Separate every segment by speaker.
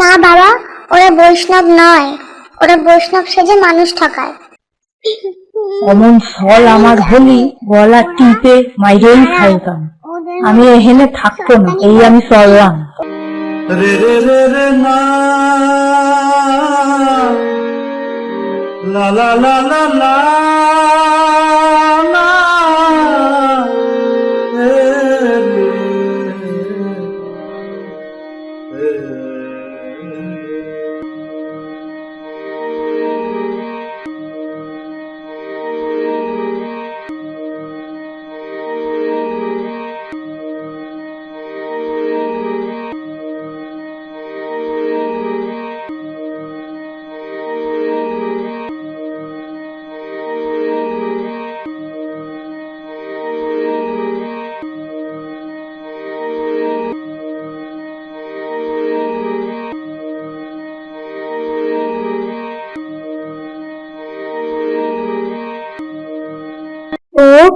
Speaker 1: না বাবা ওরা বৈষ্ণব নয়। ওরা বৈষ্ণব সেজে মানুষ ঠকায়।
Speaker 2: অমন ফল আমার হলি গলা টিপে মাইরেই খাইতাম। আমি এখানে থাকব না এই আমি চললাম।
Speaker 3: রে রে রে রে না। লা লা লা লা লা।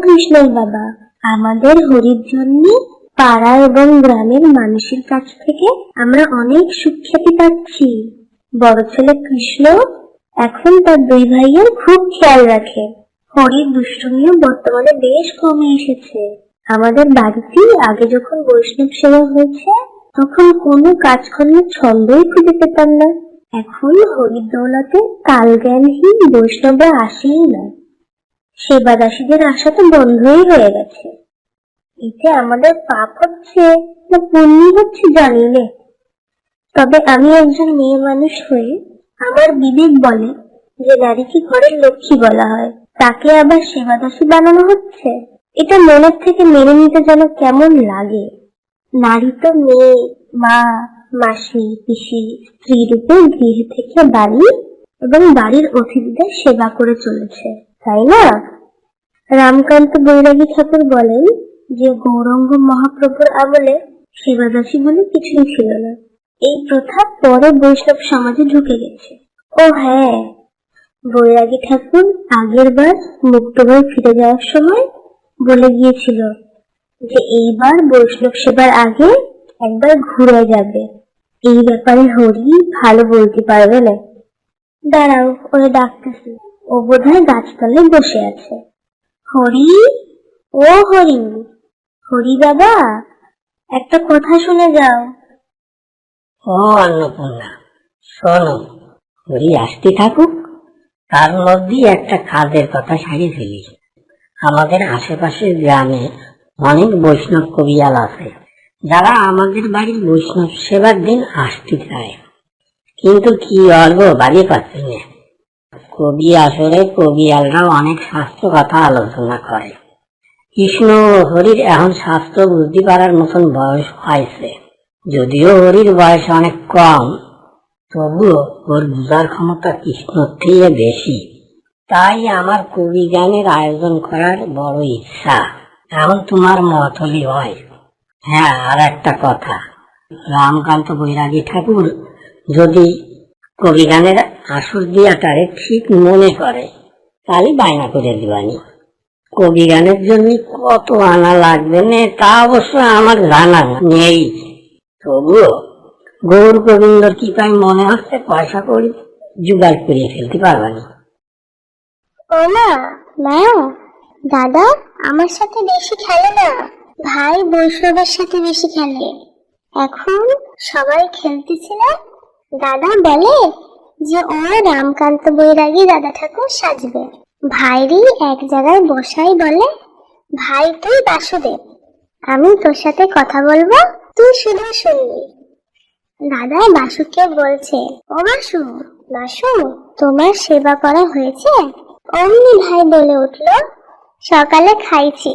Speaker 1: কৃষ্ণের বাবা। আমাদের হরির জন্য পাড়া এবং গ্রামের মানুষের কাছ থেকে আমরা অনেক সুখ্যাতি পাচ্ছি। বড় ছেলে কৃষ্ণ এখন তার দুই ভাইয়ের খুব খেয়াল রাখে। হরির দুষ্টুমিও বর্তমানে বেশ কমে এসেছে। আমাদের বাড়িতে আগে যখন বৈষ্ণব সেবা হয়েছে, তখন কোনো কাজকর্মের ছন্দই খুঁজে পেতাম না। এখন হরির দৌলতে কাল জ্ঞানহীন বৈষ্ণবরা আসেই না। সেবা দাসীদের আসা তো বন্ধই হয়ে গেছে। এতে আমাদের পাপ হচ্ছে না পুণ্য হচ্ছে জানি না। তবে আমি একজন মেয়ে মানুষ হয়ে আমার বিবেক বলে যে নারীকে ঘরের লক্ষ্মী বলা হয়, তাকে আবার সেবা দাসী বানানো হচ্ছে? এটা মনের থেকে মেনে নিতে যেন কেমন লাগে? নারী তো মেয়ে, মা, মাসি, পিসি স্ত্রী রূপে গৃহে থেকে বাড়ি এবং বাড়ির অতিথিদের সেবা করে চলেছে, তাই না? রামকান্ত বৈরাগী ঠাকুর বলেন যে গৌরঙ্গ মহাপ্রভুর আমলে সেবাদাসী বলে কিছুই ছিল না। এই প্রথা পরে বৈষ্ণব সমাজে ঢুকে গেছে। ও হ্যাঁ বৈরাগী ঠাকুর আগের বার মুক্তভাবে ফিরে যাওয়ার সময় বলে গিয়েছিল যে এইবার বৈষ্ণব সেবার আগে একবার ঘুরে যাবে। এই ব্যাপারে হরি ভালো বলতে পারবে না। দাঁড়াও, ওরা ডাকতেছি। ও বোধহয় গাছতলায় বসে আছে। হরি? ও হরি। হরি বাবা, একটা কথা শুনে যাও।
Speaker 4: ও অন্নপূর্ণা, শোনো, হরি আসতে থাকুক, তার মধ্যেই একটা কাজের কথা সারি ফেলি। আমাদের আশেপাশের গ্রামে অনেক বৈষ্ণব কবিয়াল আছে, যারা আমাদের বাড়ির বৈষ্ণব সেবার দিন আসতে চায়। কিন্তু কি অল্প বাড়ি পাচ্ছে না। কবি আসরে কবিয়ালরা অনেক স্বাস্থ্য কথা আলোচনা করে। কৃষ্ণ ও হরির এখন স্বাস্থ্য বুদ্ধি পারার মতন বয়স হয়েছে। যদিও হরির বয়স অনেক কম, তবুও ওর বুঝার ক্ষমতা কৃষ্ণর থেকে বেশি। তাই আমার কবি গানের আয়োজন করার বড় ইচ্ছা। এখন তোমার মতলি হয়। হ্যাঁ আর একটা কথা। রামকান্ত বৈরাগী ঠাকুর যদি কবি গানের আসর দিয়াটারে ঠিক মনে করে তাহলে বায়না করে দিবানি। কবি গানের জন্য কত আনা লাগবে না, তা অবশ্য আমার জানা নেই। তবুও গৌর গোবিন্দর কি তাই মনে হচ্ছে পয়সা করি জোগাড় করিয়ে ফেলতে পারবানি।
Speaker 1: ও মা মা দাদা, আমার সাথে বেশি খেলে না। ভাই বৈষ্ণবের সাথে বেশি খেলে। এখন সবাই খেলতেছে না? দাদা বলে যে ও রামকান্ত বৈরাগী দাদা ঠাকুর সাজবে। ভাইরই এক জায়গায় বসাই বলে, ভাই তুই বাসুদেব, আমি তোর সাথে কথা বলব, তুই শুধু শুনবি। দাদা বাসুকে বলছে, ও বাসু বাসু, তোমার সেবা করা হয়েছে? অমনি ভাই বলে উঠল, সকালে খাইছি।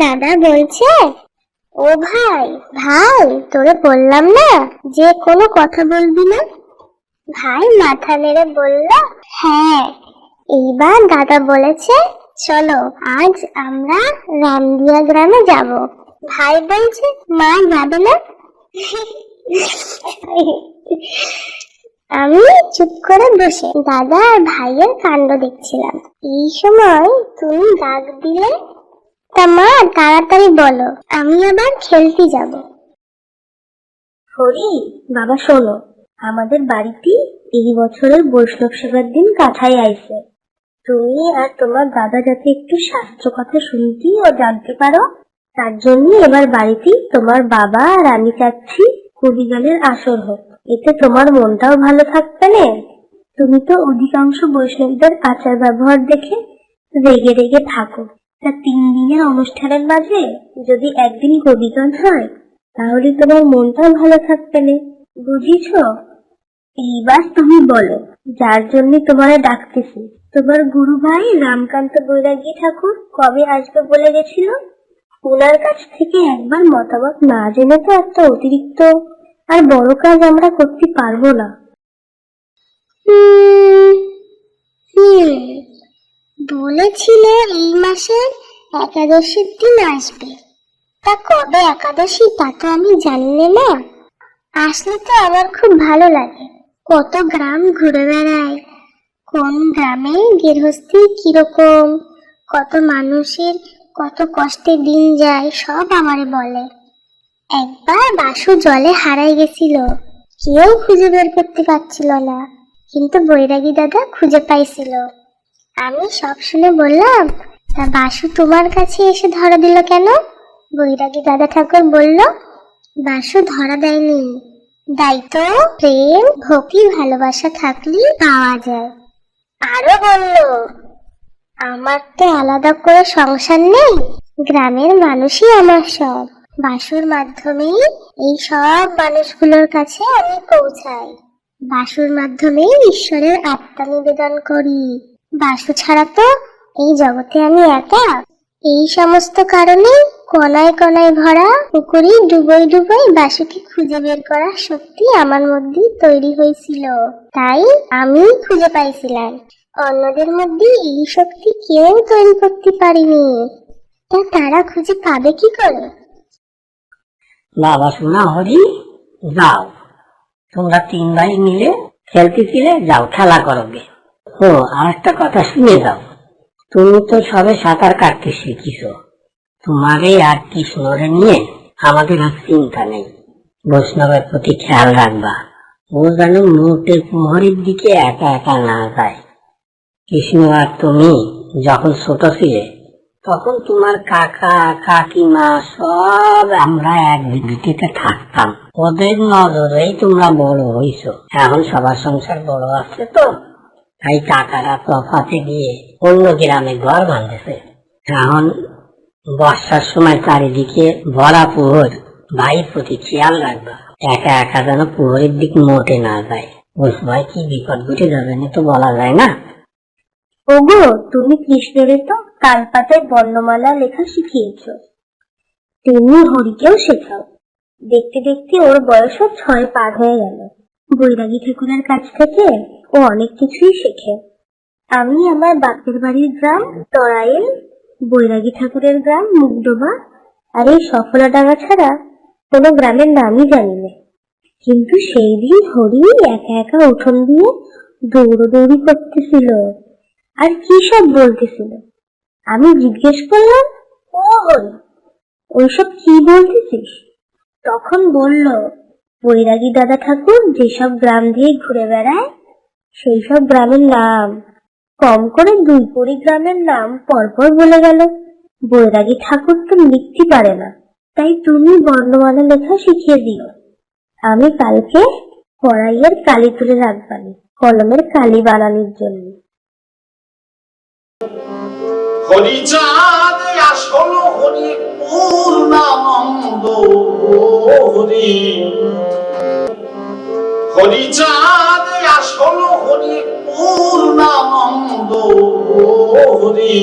Speaker 1: দাদা বলছে ও ভাই ভাই, তোরে বললাম না যে কোনো কথা বলবি না? ভাই মাথা নেড়ে বলল হ্যাঁ। এইবার দাদা বলেছে, চলো, আজ আমরা রামদিয়া গ্রামে যাব। ভাই বলছে, মা যাবে না? আমি চুপ করে বসে দাদা আর ভাইয়ের কাণ্ড দেখছিলাম। এই সময় তুমি ডাক দিলে তা মা, তাড়াতাড়ি বলো, আমি আবার খেলতে যাব। হরি, বাবা শোনো, আমাদের বাড়িতে এই বছরের বৈষ্ণব সেবার দিন কাঠাই আইছে। তুমি আর তোমার দাদা যাতে একটু শাস্ত্র কথা শুনতে ও জানতে পারো, তার জন্য এবার বাড়িতে তোমার বাবা আর আমি চাচ্ছি কবিগানের আসর হোক। এতে তোমার মনটাও ভালো থাকবে না। তুমি তো অধিকাংশ বৈষ্ণবদের আচার ব্যবহার দেখে রেগে রেগে থাকো। তা তিন দিনের অনুষ্ঠানের মাঝে যদি একদিন কবিগান হয়, তাহলে তোমার মনটাও ভালো থাকবে না, বুঝিছো? এইবার তুমি বলো, যার জন্য তোমারে ডাকতেছি, তোমার গুরু ভাই রামকান্ত বৈরাগী ঠাকুর কবে আসবে বলে গেছিল? ওনার কাছ থেকে একবার মতামত না জেনে তো একটা অতিরিক্ত আর বড় কাজ আমরা করতে পারব না।
Speaker 5: বলেছিল এই মাসের একাদশীর দিন আসবে। তা কবে একাদশী তা তো আমি জানি না। আসলে তো আমার খুব ভালো লাগে। কত গ্রাম ঘুরে বেড়াই, কোন গ্রামে গৃহস্থী কীরকম, কত মানুষের কত কষ্টে দিন যায়, সব আমারে বলে। একবার বাসু জলে হারাই গেছিল, কেউ খুঁজে বের করতে পারছিল না, কিন্তু বৈরাগী দাদা খুঁজে পাইছিল। আমি সব শুনে বললাম, তা বাসু তোমার কাছে এসে ধরা দিল কেন? বৈরাগী দাদা ঠাকুর বলল, বাসু ধরা দেয়নি। দায়িত্ব, প্রেম, ভক্তি, ভালোবাসা থাকলে পাওয়া যায়। আরও বলল, আমার তো আলাদা করে সংসার নেই, গ্রামের মানুষই আমার সব। বাসুর মাধ্যমেই এই সব মানুষগুলোর কাছে আমি পৌঁছাই। বাসুর মাধ্যমেই ঈশ্বরের আত্মা নিবেদন করি। বাসু ছাড়া তো এই জগতে আমি একা। এই সমস্ত কারণে কণায় কণায় ভরা পুকুরে ডুবোই ডুবোই বাসুকে খুঁজে বের করার শক্তি আমার মধ্যে তৈরি হয়েছিল। তাই আমি খুঁজে পাইছিলাম। অন্যদের মধ্যে এই শক্তি কেউ তৈরি করতে পারিনি। তা তারা খুঁজে পাবে কি করে?
Speaker 4: বাবা শোনা হরি, যাও। তোমরা তিন ভাই মিলে খেলতেছিলে যাও, খেলা করবে। ও আর একটা কথা শুনে যাও। তুমি তো সবে সাঁতার কাটতে শিখিছ। তোমারে আর কৃষ্ণরে নিয়ে আমাদের আর চিন্তা নেই। বৈষ্ণবের প্রতি খেয়াল রাখবা। ও যেন মোটে কুমহরির দিকে একা একা না যায়। কৃষ্ণ আর তুমি যখন ছোট ছিলে, তখন তোমার কাকা, কাকিমা সব আমরা এক ভিটিতে থাকতাম। ওদের নজরেই তোমরা বড় হইছ। এখন সবার সংসার বড় আছে তো। তাই কাকারা তফাতে গিয়ে অন্য গ্রামে ঘর বাঁধেছে এখন বর্ষার সময় চারিদিকে ভরা পুহর ভাইয়ের প্রতি খেয়াল রাখবা, একা একা যেন পুহরের দিক মোটে না যায়। ওই সময় কি বিপদ ঘটে যাবে না তো বলা যায় না।
Speaker 1: ওগো, তুমি কৃষ্ণের তো কালপাতায় বর্ণমালা লেখা শিখিয়েছ। তুমি হরিকেও শেখাও। দেখতে দেখতে ওর বয়সও ছয় পার হয়ে গেল। বৈরাগী ঠাকুরের কাছ থেকে ও অনেক কিছুই শেখে। আমি আমার বাপের বাড়ির গ্রাম, তরাইল, বৈরাগী ঠাকুরের গ্রাম, মুগডোবা, আর এই সফলাডাঙ্গা ছাড়া কোনো গ্রামের নামই জানি না। কিন্তু সেই দিন হরি একা একা উঠোন দিয়ে দৌড়দৌড়ি করতেছিল। আর কি সব বলতেছিল? আমি জিজ্ঞেস করলাম, ও হরি, ওইসব কি বলতেছিস? তখন বলল, বৈরাগী দাদা ঠাকুর যেসব গ্রাম দিয়ে ঘুরে বেড়ায় সেই সব গ্রামের নাম। কম করে দুই কুড়ি গ্রামের নাম পরপর বলে গেল। বৈরাগী ঠাকুর তো লিখতে পারে না, তাই তুমি বর্ণমালা লেখা শিখিয়ে দিও। আমি কালকে কড়াইয়ের কালি তুলে রাখবানি কলমের কালি বানানোর জন্য।
Speaker 3: হরিচাঁদ হরিচাঁদ আসল হরি পূর্ণানন্দ হরি।